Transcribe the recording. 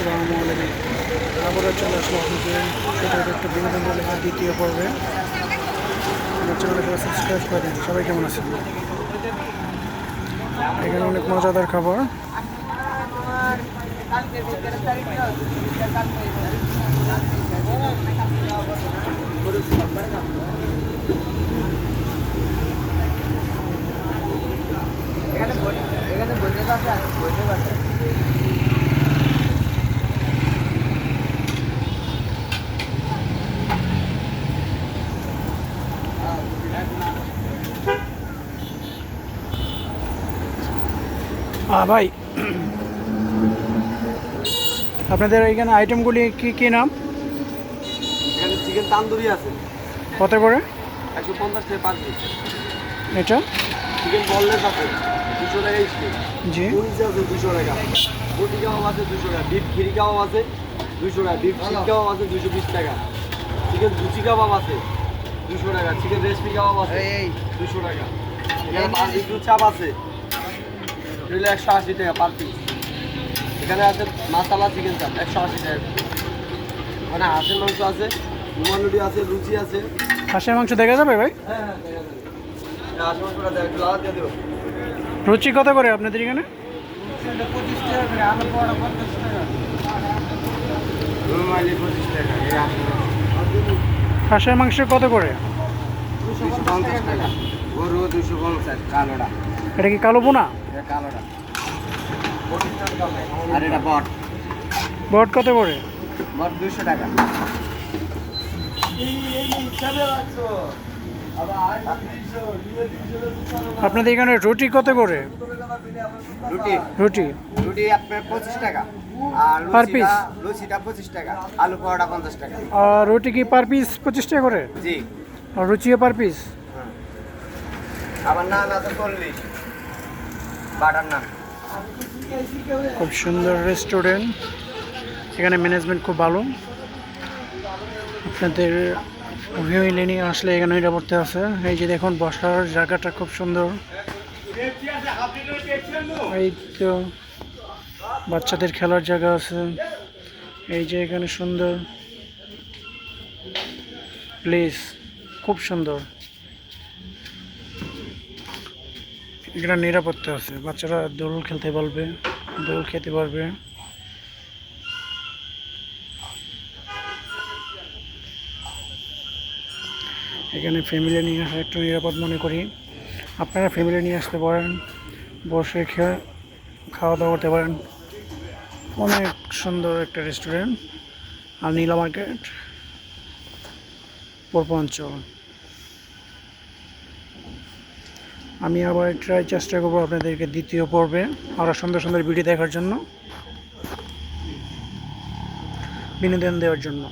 আসসালামু আলাইকুম। আবারও চলে আসলো আপনাদের ছোটো একটা বিনোদন লেখার দ্বিতীয় পর্বে। আমার চ্যানেলকে সাবস্ক্রাইব করে দিন। সবাই কেমন আছেন? এখানে অনেক মজাদার খাবার। এখানে বই- এখানে বইতে পারবে বইতে পারবে হ্যাঁ ভাই আপনাদের এখানে আইটেমগুলি কি কি নাম? এখানে চিকেন তান্দুরি আছে। কত করে? একশো পঞ্চাশ টাকা পাঁচ পিস এটা? চিকেন বললেস আছে দুশো টাকা স্টিক জি। আছে দুশো টাকা। বটি কাবাব আছে দুশো টাকা। বিফ খিরি কাবাব আছে দুশো টাকা। বিফ শিক কাবাব আছে দুশো বিশ টাকা। চিকেন লুচি কাবাব আছে দুশো টাকা। চিকেন রেসপি কাবাব আছে দুশো টাকা। এখানে চাপ আছে। এগুলো একশো আশি টাকা পার পিস এখানে আছে মাসালা চিকেন চাপ একশো আশি টাকা। ওখানে হাঁসের মাংস আছে রুমানুডি আছে লুচি আছে। হাঁসের মাংস দেখা যাবে ভাই? হ্যাঁ হ্যাঁ রুচি কত করে আপনাদের এখানে? পঁচিশ টাকা করে আলু পড়া পঞ্চাশ টাকা। রুমালি পঁচিশ টাকা মাংস। হাঁসের মাংস কত করে? দুশো পঞ্চাশ টাকা। গরু দুশো পঞ্চাশ কালোটা। এটা কি কালো আর এটা বট। বট কত করে? বট দুশো টাকা। আপনাদের এখানে রুটি কত করে? রুটি। রুটি। রুটি আপনার পঁচিশ টাকা। আর লুচিটা piece? লুচিটা পঁচিশ টাকা। আলু পরোটা পঞ্চাশ টাকা। আর রুটি কি পার পিস পঁচিশ টাকা করে? জি। আর পার পিস? আবার নান আছে চল্লিশ। খুব সুন্দর রেস্টুরেন্ট। এখানে ম্যানেজমেন্ট খুব ভালো। আপনাদের নিয়ে আসলে এখানে নিরাপত্তা আছে। এই যে দেখুন, বসার জায়গাটা খুব সুন্দর। এই তো বাচ্চাদের খেলার জায়গা আছে। এই যে এখানে সুন্দর প্লেস খুব সুন্দর। এখানে নিরাপত্তা আছে। বাচ্চারা দোল খেলতে পারবে দোল খেতে পারবে। এখানে ফ্যামিলি নিয়ে আসা একটু নিরাপদ মনে করি। আপনারা ফ্যামিলি নিয়ে আসতে পারেন, বসে খেয়ে খাওয়া দাওয়া করতে পারেন। অনেক সুন্দর একটা রেস্টুরেন্ট আর নীলা মার্কেট পূর্ব অঞ্চল আমি আবার ট্রাই চেষ্টা করব আপনাদেরকে দ্বিতীয় পর্বে আরও সুন্দর সুন্দর ভিডিও দেখার জন্য, বিনোদন দেওয়ার জন্য।